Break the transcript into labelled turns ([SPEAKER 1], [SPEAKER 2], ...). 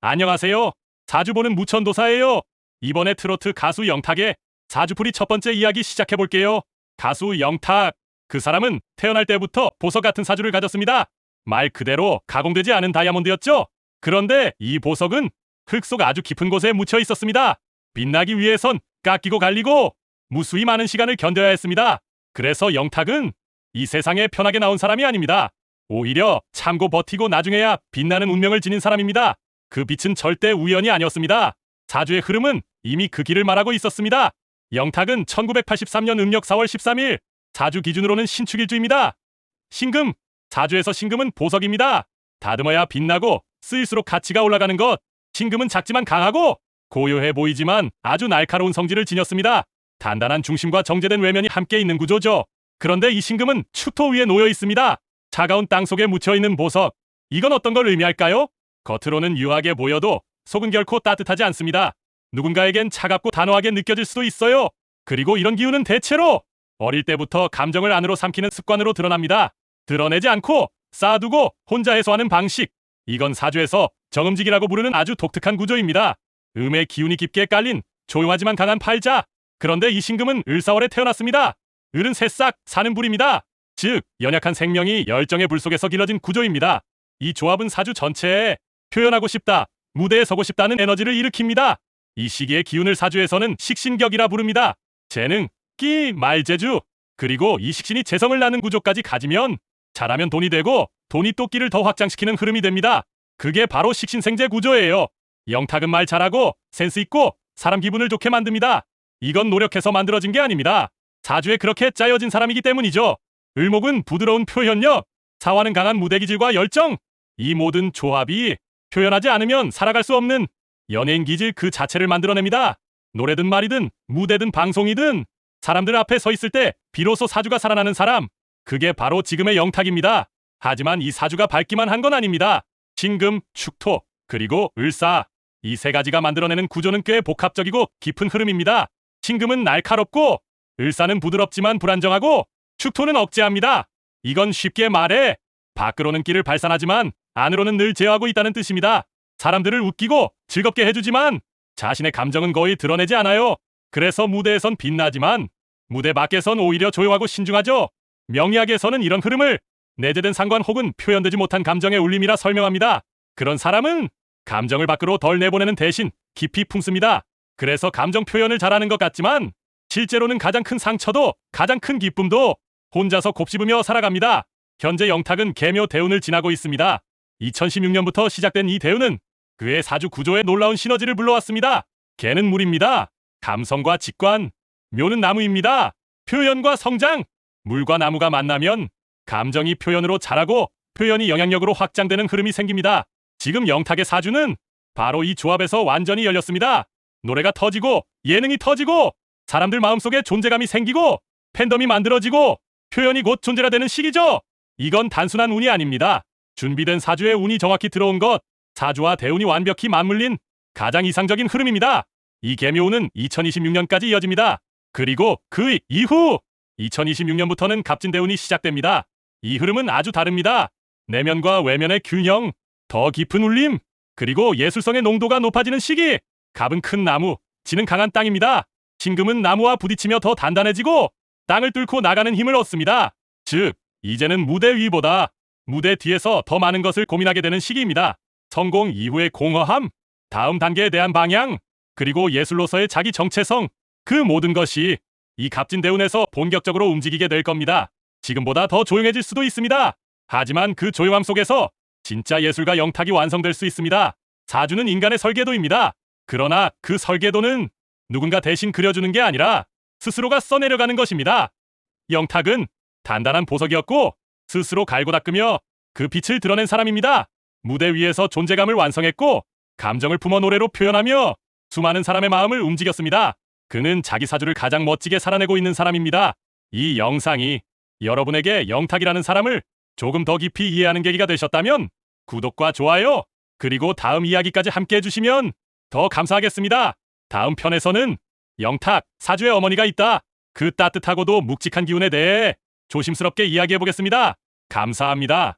[SPEAKER 1] 안녕하세요. 자주 보는 무천도사예요. 이번에 트로트 가수 영탁의 사주풀이 첫 번째 이야기 시작해 볼게요. 가수 영탁. 그 사람은 태어날 때부터 보석 같은 사주를 가졌습니다. 말 그대로 가공되지 않은 다이아몬드였죠. 그런데 이 보석은 흙속 아주 깊은 곳에 묻혀 있었습니다. 빛나기 위해선 깎이고 갈리고 무수히 많은 시간을 견뎌야 했습니다. 그래서 영탁은 이 세상에 편하게 나온 사람이 아닙니다. 오히려 참고 버티고 나중에야 빛나는 운명을 지닌 사람입니다. 그 빛은 절대 우연이 아니었습니다. 사주의 흐름은 이미 그 길을 말하고 있었습니다. 영탁은 1983년 음력 4월 13일 사주 기준으로는 신축일주입니다. 신금, 사주에서 신금은 보석입니다. 다듬어야 빛나고 쓰일수록 가치가 올라가는 것. 신금은 작지만 강하고 고요해 보이지만 아주 날카로운 성질을 지녔습니다. 단단한 중심과 정제된 외면이 함께 있는 구조죠. 그런데 이 신금은 축토 위에 놓여 있습니다. 차가운 땅 속에 묻혀 있는 보석. 이건 어떤 걸 의미할까요? 겉으로는 유하게 보여도 속은 결코 따뜻하지 않습니다. 누군가에겐 차갑고 단호하게 느껴질 수도 있어요. 그리고 이런 기운은 대체로 어릴 때부터 감정을 안으로 삼키는 습관으로 드러납니다. 드러내지 않고 쌓아두고 혼자 해소하는 방식. 이건 사주에서 정음직이라고 부르는 아주 독특한 구조입니다. 음의 기운이 깊게 깔린 조용하지만 강한 팔자. 그런데 이 신금은 을사월에 태어났습니다. 을은 새싹 사는 불입니다. 즉 연약한 생명이 열정의 불 속에서 길러진 구조입니다. 이 조합은 사주 전체에 표현하고 싶다, 무대에 서고 싶다는 에너지를 일으킵니다. 이 시기의 기운을 사주에서는 식신격이라 부릅니다. 재능, 끼, 말재주, 그리고 이 식신이 재성을 낳는 구조까지 가지면 잘하면 돈이 되고 돈이 또 끼를 더 확장시키는 흐름이 됩니다. 그게 바로 식신생재 구조예요. 영탁은 말 잘하고 센스 있고 사람 기분을 좋게 만듭니다. 이건 노력해서 만들어진 게 아닙니다. 사주에 그렇게 짜여진 사람이기 때문이죠. 을목은 부드러운 표현력, 사화는 강한 무대 기질과 열정. 이 모든 조합이 표현하지 않으면 살아갈 수 없는 연예인 기질 그 자체를 만들어냅니다. 노래든 말이든 무대든 방송이든 사람들 앞에 서 있을 때 비로소 사주가 살아나는 사람. 그게 바로 지금의 영탁입니다. 하지만 이 사주가 밝기만 한 건 아닙니다. 신금, 축토, 그리고 을사. 이 세 가지가 만들어내는 구조는 꽤 복합적이고 깊은 흐름입니다. 신금은 날카롭고 을사는 부드럽지만 불안정하고 축토는 억제합니다. 이건 쉽게 말해 밖으로는 끼를 발산하지만 안으로는 늘 제어하고 있다는 뜻입니다. 사람들을 웃기고 즐겁게 해주지만 자신의 감정은 거의 드러내지 않아요. 그래서 무대에선 빛나지만 무대 밖에선 오히려 조용하고 신중하죠. 명리학에서는 이런 흐름을 내재된 상관 혹은 표현되지 못한 감정의 울림이라 설명합니다. 그런 사람은 감정을 밖으로 덜 내보내는 대신 깊이 품습니다. 그래서 감정 표현을 잘하는 것 같지만 실제로는 가장 큰 상처도 가장 큰 기쁨도 혼자서 곱씹으며 살아갑니다. 현재 영탁은 개묘 대운을 지나고 있습니다. 2016년부터 시작된 이 대운은 그의 사주 구조에 놀라운 시너지를 불러왔습니다. 개는 물입니다. 감성과 직관, 묘는 나무입니다. 표현과 성장, 물과 나무가 만나면 감정이 표현으로 자라고 표현이 영향력으로 확장되는 흐름이 생깁니다. 지금 영탁의 사주는 바로 이 조합에서 완전히 열렸습니다. 노래가 터지고 예능이 터지고 사람들 마음속에 존재감이 생기고 팬덤이 만들어지고 표현이 곧 존재가 되는 시기죠. 이건 단순한 운이 아닙니다. 준비된 사주에 운이 정확히 들어온 것, 사주와 대운이 완벽히 맞물린 가장 이상적인 흐름입니다. 이 개묘운은 2026년까지 이어집니다. 그리고 그 이후 2026년부터는 갑진대운이 시작됩니다. 이 흐름은 아주 다릅니다. 내면과 외면의 균형, 더 깊은 울림, 그리고 예술성의 농도가 높아지는 시기. 갑은 큰 나무, 지는 강한 땅입니다. 신금은 나무와 부딪히며 더 단단해지고 땅을 뚫고 나가는 힘을 얻습니다. 즉, 이제는 무대 위보다 무대 뒤에서 더 많은 것을 고민하게 되는 시기입니다. 성공 이후의 공허함, 다음 단계에 대한 방향, 그리고 예술로서의 자기 정체성, 그 모든 것이 이 값진 대운에서 본격적으로 움직이게 될 겁니다. 지금보다 더 조용해질 수도 있습니다. 하지만 그 조용함 속에서 진짜 예술가 영탁이 완성될 수 있습니다. 사주는 인간의 설계도입니다. 그러나 그 설계도는 누군가 대신 그려주는 게 아니라 스스로가 써내려가는 것입니다. 영탁은 단단한 보석이었고 스스로 갈고 닦으며 그 빛을 드러낸 사람입니다. 무대 위에서 존재감을 완성했고 감정을 품어 노래로 표현하며 수많은 사람의 마음을 움직였습니다. 그는 자기 사주를 가장 멋지게 살아내고 있는 사람입니다. 이 영상이 여러분에게 영탁이라는 사람을 조금 더 깊이 이해하는 계기가 되셨다면 구독과 좋아요 그리고 다음 이야기까지 함께 해주시면 더 감사하겠습니다. 다음 편에서는 영탁 사주의 어머니가 있다. 그 따뜻하고도 묵직한 기운에 대해 조심스럽게 이야기해 보겠습니다. 감사합니다.